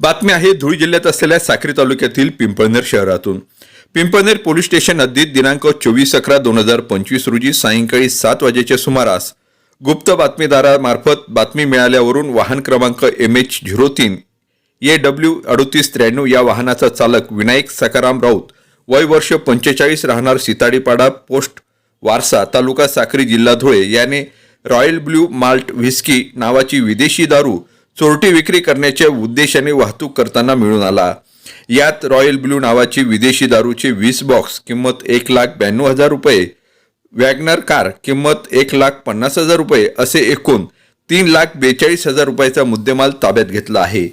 बातमी आहे धुळे जिल्ह्यात असलेल्या साक्री तालुक्यातील पिंपळनेर शहरातून. पिंपळनेर पोलीस स्टेशन हद्दीत दिनांक चोवीस अकरा दोन हजार पंचवीस रोजी सायंकाळी सात वाजेच्या सुमारास गुप्त बातमीदारामार्फत बातमी मिळाल्यावरून वाहन क्रमांक एम एच झिरो तीन ए डब्ल्यू अडोतीस त्र्याण्णव या वाहनाचा चालक विनायक सकाराम राऊत वय वर्ष पंचेचाळीस राहणार सिताडीपाडा पोस्ट वारसा तालुका साक्री जिल्हा धुळे याने रॉयल ब्ल्यू माल्ट व्हिस्की नावाची विदेशी दारू चोरटी विक्री करण्याच्या उद्देशाने वाहतूक करताना मिळून आला. यात रॉयल ब्ल्यू नावाची विदेशी दारूचे वीस बॉक्स किंमत एक लाख ब्याण्णव हजार रुपये वॅगनर कार किंमत एक लाख पन्नास हजार रुपये असे एकूण तीन लाख बेचाळीस हजार रुपयाचा मुद्देमाल ताब्यात घेतला आहे.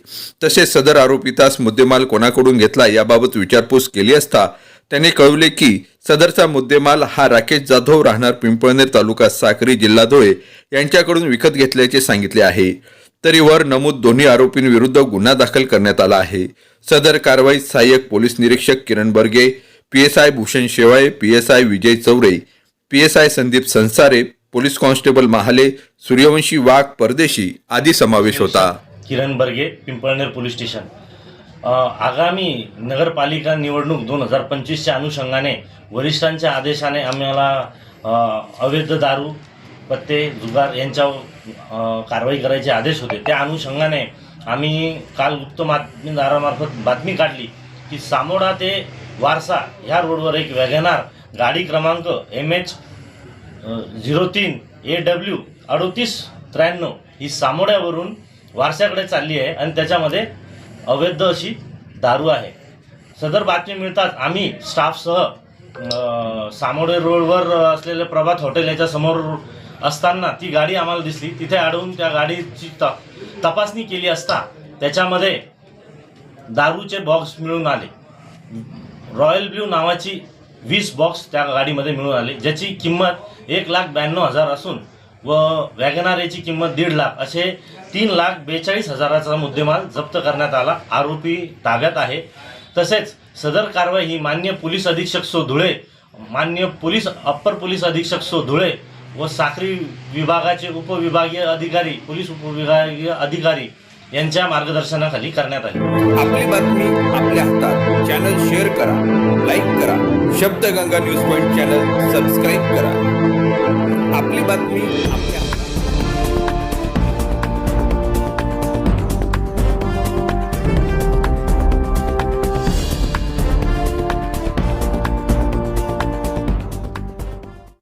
तसेच सदर आरोपितास मुद्देमाल कोणाकडून घेतला याबाबत विचारपूस केली असता त्याने कळवले की सदरचा मुद्देमाल हा राकेश जाधव राहणार पिंपळनेर तालुका साक्री जिल्हा धुळे यांच्याकडून विकत घेतल्याचे सांगितले आहे. तरी वर नमूद दोन्ही आरोपींविरुद्ध गुन्हा दाखल करण्यात आला आहे. सदर कारवाई सहाय्यक पोलीस निरीक्षक Kiran Barge P S I Bhushan Shewale P S I Vijay Chaure P S I Sandeep Sansare police constable Mahale Suryavanshi Wagh Pardeshi आदी समावेश होता. Kiran Barge Pimpalner police station. आगामी नगरपालिका निवडणूक दोन हजार पंचवीसच्या अनुषंगाने वरिष्ठांच्या आदेशाने आम्हाला अवैध दारू पत्ते जुगार यांच्यावर कारवाई करायचे आदेश होते. त्या अनुषंगाने आम्ही काल गुप्त बातमीदारामार्फत बातमी काढली की सामोडा ते वारसा ह्या रोडवर एक वॅगनार गाडी क्रमांक एम एच झिरो तीन ए डब्ल्यू अडोतीस त्र्याण्णव ही सामोड्यावरून वारशाकडे चालली आहे आणि त्याच्यामध्ये अवैध अशी दारू आहे. सदर बातमी मिळताच आम्ही स्टाफसह सामोडे रोडवर असलेले प्रभात हॉटेल याच्यासमोर असताना ती गाडी आम्हाला दिसली. तिथे अडवून त्या गाडीची त तपासणी केली असता त्याच्यामध्ये दारूचे बॉक्स मिळून आले. रॉयल ब्ल्यू नावाची वीस बॉक्स त्या गाडीमध्ये मिळून आले ज्याची किंमत एक लाख ब्याण्णव हजार असून व वॅगनारेची किंमत दीड लाख असे तीन लाख बेचाळीस हजाराचा मुद्देमाल जप्त करण्यात आला. आरोपी ताब्यात आहे. तसेच सदर कारवाई ही मान्य पोलीस अधीक्षक सो धुळे मान्य पोलीस अप्पर पोलीस अधीक्षक सो धुळे व साक्री विभागाचे उपविभागीय अधिकारी पोलीस उपविभागीय अधिकारी यांच्या मार्गदर्शनाखाली करण्यात आले. आपली बातमी आपल्या हातात. चॅनल शेअर करा लाईक करा. Shabdganga news point channel subscribe करा. आपली बातमी आपल्या